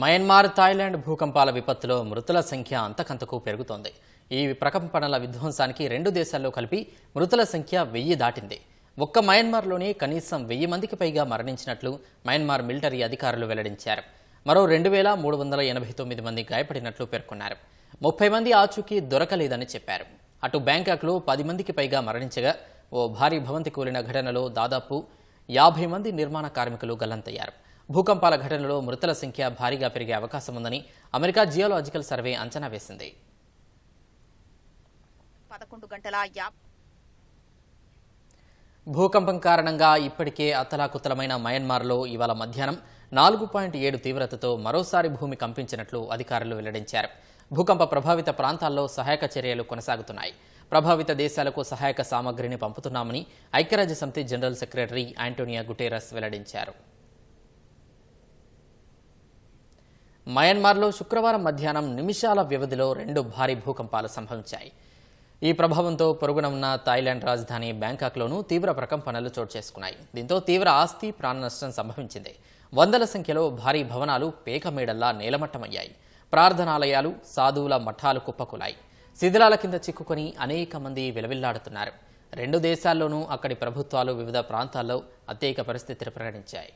Myanmar Thailand భూకంపాల విపత్తులో మృతుల సంఖ్య అంతకంతకు పెరుగుతోంది. ఈ ప్రకంపనల విధ్వంసానికి రెండు దేశాల్లో కలిపి మృతుల సంఖ్య వెయ్యి దాటింది. ఒక్క మయన్మార్లోనే కనీసం వెయ్యి మందికి పైగా మరణించినట్లు మయన్మార్ మిలిటరీ అధికారులు వెల్లడించారు. మరో రెండు వేల మూడు వందల ఎనభై తొమ్మిది మంది గాయపడినట్లు పేర్కొన్నారు. ముప్పై మంది ఆచూకీ దొరకలేదని చెప్పారు. అటు బ్యాంకాక్లో పది మందికి పైగా మరణించగా ఓ భారీ భవంతి కూలిన ఘటనలో దాదాపు యాభై మంది నిర్మాణ కార్మికులు గల్లంతయ్యారు. భూకంపాల ఘటనలో మృతుల సంఖ్య భారీగా పెరిగే అవకాశం ఉందని అమెరికా జియోలాజికల్ సర్వే అంచనా వేసింది. పదకొండు గంటల యాభై భూకంపం కారణంగా ఇప్పటికే అతలాకుతలమైన మయన్మార్లో ఇవాళ మధ్యాహ్నం నాలుగు పాయింట్ ఏడు తీవ్రతతో మరోసారి భూమి కంపించినట్లు అధికారులు వెల్లడించారు. భూకంప ప్రభావిత ప్రాంతాల్లో సహాయక చర్యలు కొనసాగుతున్నాయి. ప్రభావిత దేశాలకు సహాయక సామగ్రిని పంపుతున్నామని ఐక్యరాజ్య సమితి జనరల్ సెక్రటరీ ఆంటోనియా గుటేరస్ వెల్లడించారు. మయన్మార్లో శుక్రవారం మధ్యాహ్నం నిమిషాల వ్యవధిలో రెండు భారీ భూకంపాలు సంభవించాయి. ఈ ప్రభావంతో పొరుగున ఉన్న థాయిలాండ్ రాజధాని బ్యాంకాక్లోనూ తీవ్ర ప్రకంపనలు చోటు చేసుకున్నాయి. దీంతో తీవ్ర ఆస్తి ప్రాణ నష్టం సంభవించింది. వందల సంఖ్యలో భారీ భవనాలు పేకమేడల్లా నేలమట్టమయ్యాయి. ప్రార్థనాలయాలు సాధువుల మఠాలు కుప్పకులాయి. శిథిలాల కింద చిక్కుకొని అనేక మంది విలవిల్లాడుతున్నారు. రెండు దేశాల్లోనూ అక్కడి ప్రభుత్వాలు వివిధ ప్రాంతాల్లో అత్యేక పరిస్థితిని ప్రకటించాయి.